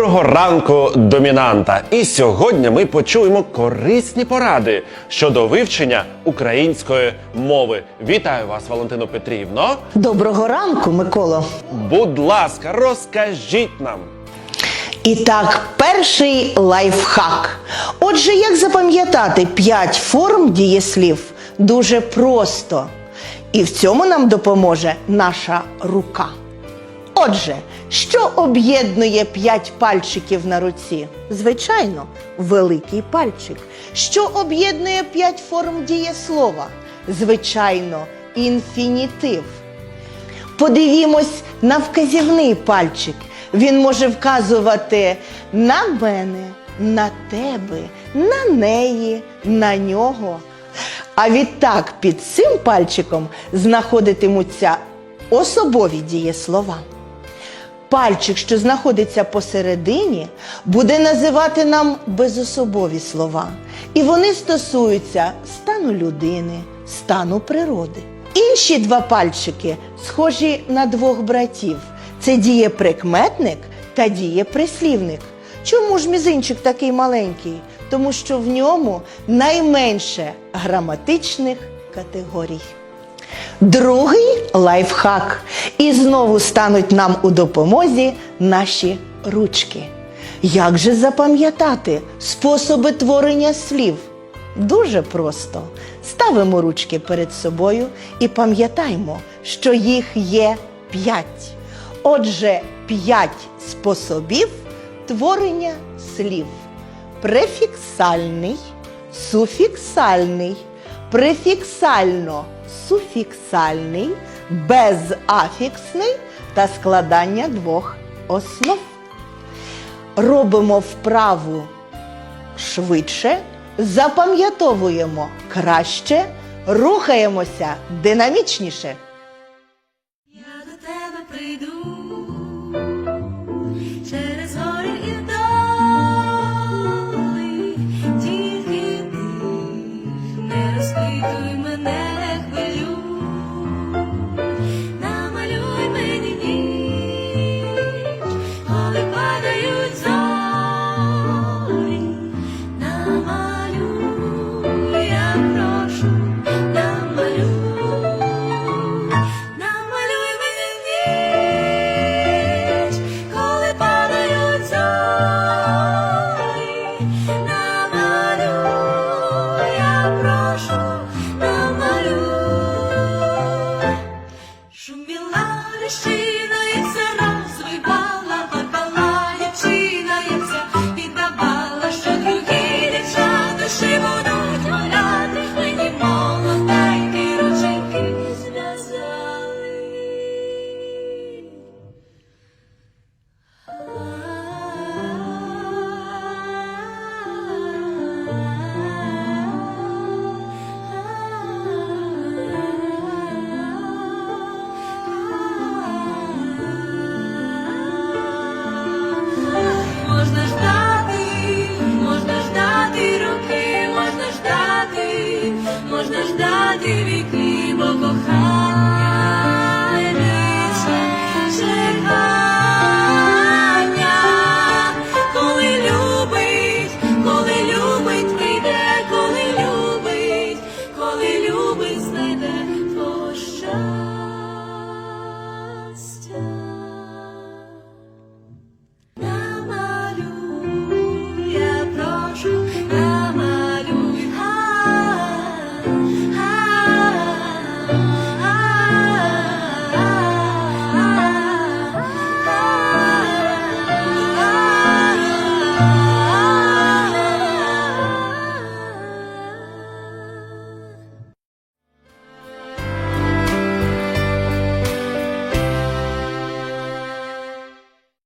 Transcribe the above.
Доброго ранку, домінанта! І сьогодні ми почуємо корисні поради щодо вивчення української мови. Вітаю вас, Валентино Петрівно. Доброго ранку, Миколо. Будь ласка, розкажіть нам. І так, перший лайфхак. Отже, як запам'ятати 5 форм дієслів? Дуже просто. І в цьому нам допоможе наша рука. Отже, що об'єднує 5 пальчиків на руці? Звичайно, великий пальчик. Що об'єднує 5 форм дієслова? Звичайно, інфінітив. Подивімось на вказівний пальчик. Він може вказувати на мене, на тебе, на неї, на нього. А відтак під цим пальчиком знаходитимуться особові дієслова. Пальчик, що знаходиться посередині, буде називати нам безособові слова. І вони стосуються стану людини, стану природи. Інші два пальчики схожі на двох братів. Це дієприкметник та дієприслівник. Чому ж мізинчик такий маленький? Тому що в ньому найменше граматичних категорій. Другий лайфхак. І знову стануть нам у допомозі наші ручки. Як же запам'ятати способи творення слів? Дуже просто. Ставимо ручки перед собою і пам'ятаємо, що їх є п'ять. Отже, п'ять способів творення слів: префіксальний, суфіксальний, префіксально-суфіксальний, безафіксний та складання двох основ. Робимо вправу швидше, запам'ятовуємо краще, рухаємося динамічніше. Я до тебе прийду she ти вікні, бо.